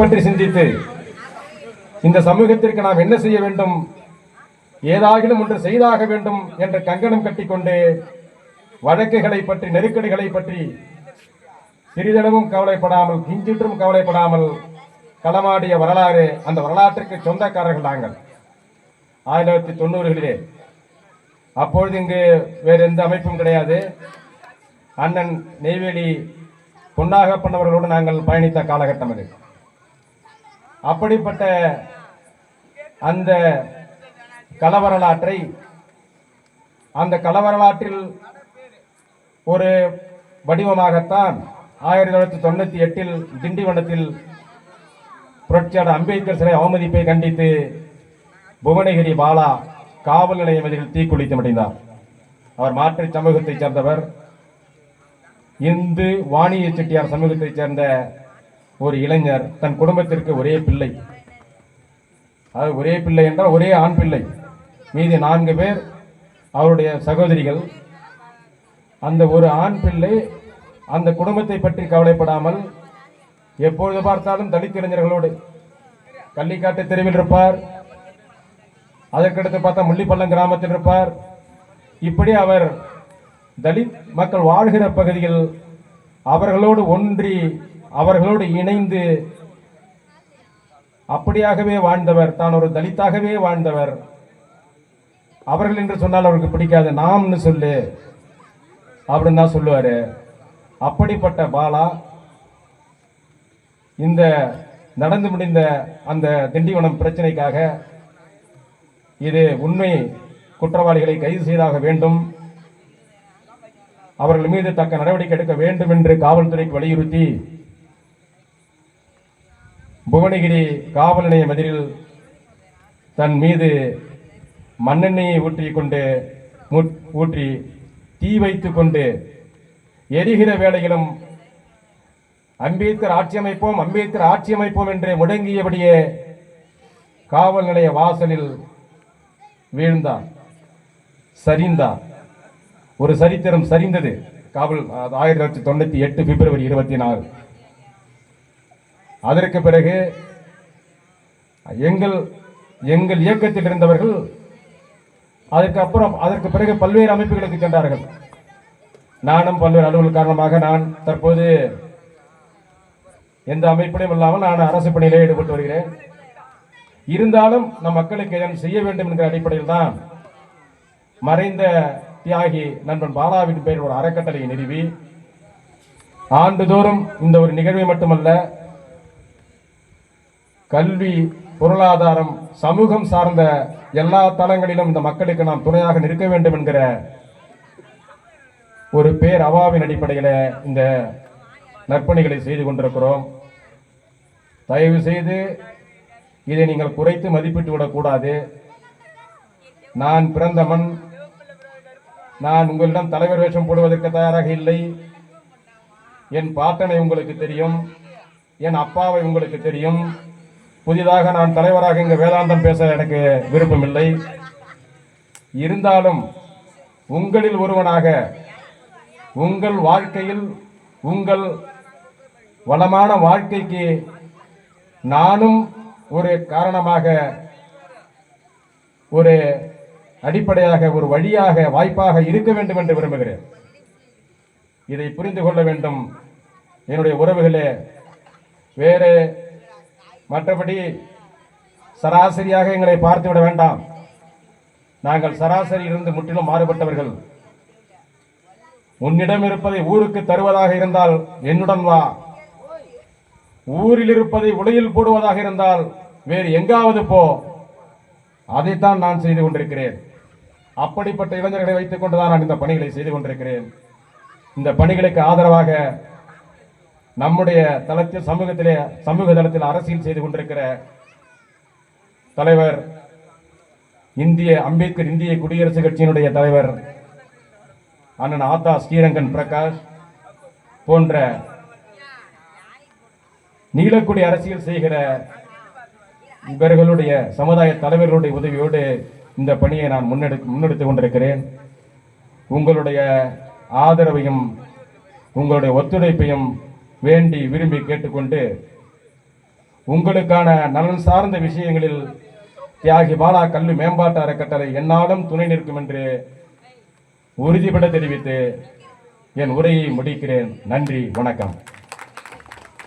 பற்றி சிந்தித்து இந்த சமூகத்திற்கு நாம் என்ன செய்ய வேண்டும்? ஏதாகிலும் ஒன்று செய்தாக வேண்டும் என்ற கங்கணம் கட்டிக்கொண்டு வழக்குகளை பற்றி நெருக்கடிகளை பற்றி சிறிதளவும் கவலைப்படாமல் கிஞ்சிற்றும் கவலைப்படாமல் களமாடிய வரலாறு அந்த வரலாற்றுக்கு சொந்தக்காரர்கள் நாங்கள் ஆயிரத்தி தொள்ளாயிரத்தி தொண்ணூறுகளிலே. அப்பொழுது இங்கு வேறு எந்த அமைப்பும் கிடையாது. அண்ணன் நெய்வேலி பொன்னாகப்பண்ணவர்களோடு நாங்கள் பயணித்த காலகட்டம் அது. அப்படிப்பட்ட அந்த கலவரலாற்றை அந்த கலவரலாற்றில் ஒரு வடிவமாகத்தான் ஆயிரத்தி தொள்ளாயிரத்தி தொண்ணூத்தி எட்டில் திண்டிவனத்தில் புரட்சியாளர் அம்பேத்கர் சிலை அவமதிப்பை கண்டித்து புவனகிரி பாலா காவல் நிலையம் எதிரில் தீக்குளித்து முடிந்தார். அவர் மாற்று சமூகத்தைச் சேர்ந்தவர். இந்து வாணிய செட்டியார் சமூகத்தைச் சேர்ந்த ஒரு இளைஞர் தன் குடும்பத்திற்கு ஒரே பிள்ளை. அது ஒரே பிள்ளை என்றால் ஒரே ஆண் பிள்ளை. மீதி நான்கு பேர் அவருடைய சகோதரிகள். அந்த ஒரு ஆண் பிள்ளை அந்த குடும்பத்தை பற்றி கவலைப்படாமல் எப்பொழுது பார்த்தாலும் தலித் இளைஞர்களோடு கள்ளிக்காட்டு தெருவில் இருப்பார். அதற்கடுத்து பார்த்தா முள்ளிப்பள்ளம் கிராமத்தில் இருப்பார். இப்படி அவர் தலித் மக்கள் வாழ்கிற பகுதியில் அவர்களோடு ஒன்றி அவர்களோடு இணைந்து அப்படியாகவே வாழ்ந்தவர் தான் ஒரு தலித்தாகவே வாழ்ந்தவர். அவர்கள் என்று சொன்னால் அவருக்கு பிடிக்காது. நாம்னு சொல்லு. அப்படின்னு தான் சொல்லுவாரு. அப்படிப்பட்ட பாலா இந்த நடந்து முடிந்த அந்த திண்டிவனம் பிரச்சனைக்காக இது உண்மை குற்றவாளிகளை கைது செய்தாக வேண்டும். அவர்கள் மீது தக்க நடவடிக்கை எடுக்க வேண்டும் என்று காவல்துறைக்கு வலியுறுத்தி புவனகிரி காவல் நிலையம் எதிரில் தன் மீது மண்ணெண்ணெயை ஊற்றிக் கொண்டு ஊற்றி தீ வைத்து கொண்டு எரிகிற வேளையிலும் அம்பேத்கர் ஆட்சி அமைப்போம் அம்பேத்கர் ஆட்சி அமைப்போம் என்று முடங்கியபடியே காவல் நிலைய வாசலில் வீழ்ந்தார். சரிந்தார். ஒரு சரித்திரம் சரிந்தது. காவல் அது ஆயிரத்தி தொள்ளாயிரத்தி தொண்ணூத்தி எட்டு பிப்ரவரி இருபத்தி நாலு. அதற்கு பிறகு எங்கள் எங்கள் இயக்கத்தில் இருந்தவர்கள் அதற்கு அப்புறம் அதற்கு பிறகு பல்வேறு அமைப்புகளுக்கு சென்றார்கள். நானும் பல்வேறு அலுவல் காரணமாக நான் தற்போது எந்த அமைப்பிலும் இல்லாமல் நான் அரசு பணியிலே ஈடுபட்டு வருகிறேன். இருந்தாலும் நம் மக்களுக்கு எதன் செய்ய வேண்டும் என்கிற அடிப்படையில் தான் மறைந்த தியாகி நண்பன் பாலாவின் பெயர் ஒரு அறக்கட்டளையை நிறுவி ஆண்டுதோறும் இந்த ஒரு நிகழ்வை மட்டுமல்ல கல்வி பொருளாதாரம் சமூகம் சார்ந்த எல்லா தளங்களிலும் இந்த மக்களுக்கு நாம் துணையாக நிற்க வேண்டும் என்கிற ஒரு பேர் அவாவின் அடிப்படையில் இந்த நற்பணிகளை செய்து கொண்டிருக்கிறோம். தயவு செய்து இதை நீங்கள் குறைத்து மதிப்பிட்டு விடக்கூடாது நான் பிறந்த மண் நான் உங்களிடம் தலைவர் வேஷம் போடுவதற்கு தயாராக இல்லை. என் பாட்டனை உங்களுக்கு தெரியும் என் அப்பாவை உங்களுக்கு தெரியும். புதிதாக நான் தலைவராக இங்கு வேதாந்தம் பேச எனக்கு விருப்பமில்லை. இருந்தாலும் உங்களில் ஒருவனாக உங்கள் வாழ்க்கையில் உங்கள் வளமான வாழ்க்கைக்கு நானும் ஒரு காரணமாக ஒரு அடிப்படையாக ஒரு வழியாக வாய்ப்பாக இருக்க வேண்டும் என்று விரும்புகிறேன். இதை புரிந்து கொள்ள வேண்டும். என்னுடைய உறவுகளே வேறு மற்றபடி சராசரியாக எங்களை பார்த்துவிட வேண்டாம். நாங்கள் சராசரியிலிருந்து முற்றிலும் மாறுபட்டவர்கள். உன்னிடம் இருப்பதை ஊருக்கு தருவதாக இருந்தால் என்னுடன் வா. ஊரில் இருப்பதை உடையில் போடுவதாக இருந்தால் வேறு எங்காவது போ. அதைத்தான் நான் செய்து கொண்டிருக்கிறேன். அப்படிப்பட்ட இளைஞர்களை வைத்துக் கொண்டுதான் நான் இந்த பணிகளை செய்து கொண்டிருக்கிறேன். இந்த பணிகளுக்கு ஆதரவாக நம்முடைய தளத்தில் சமூகத்திலே சமூக தளத்தில் அரசியல் செய்து கொண்டிருக்கிற தலைவர் இந்திய அம்பேத்கர் இந்திய குடியரசுக் கட்சியினுடைய தலைவர் அண்ணன் ஆத்தா ஸ்ரீரங்கன் பிரகாஷ் போன்ற நீலக்குடி அரசியல் செய்கிற இவர்களுடைய சமுதாய தலைவர்களுடைய உதவியோடு இந்த பணியை நான் முன்னெடு முன்னெடுத்துக் கொண்டிருக்கிறேன். உங்களுடைய ஆதரவையும் உங்களுடைய ஒத்துழைப்பையும் வேண்டி விரும்பி கேட்டுக்கொண்டு உங்களுக்கான நலன் சார்ந்த விஷயங்களில் தியாகி பாலா கல்வி மேம்பாட்டு அறக்கட்டளை என்னாலும் துணை நிற்கும் என்று உறுதிபட தெரிவித்து என் உரையை முடிக்கிறேன். நன்றி வணக்கம்.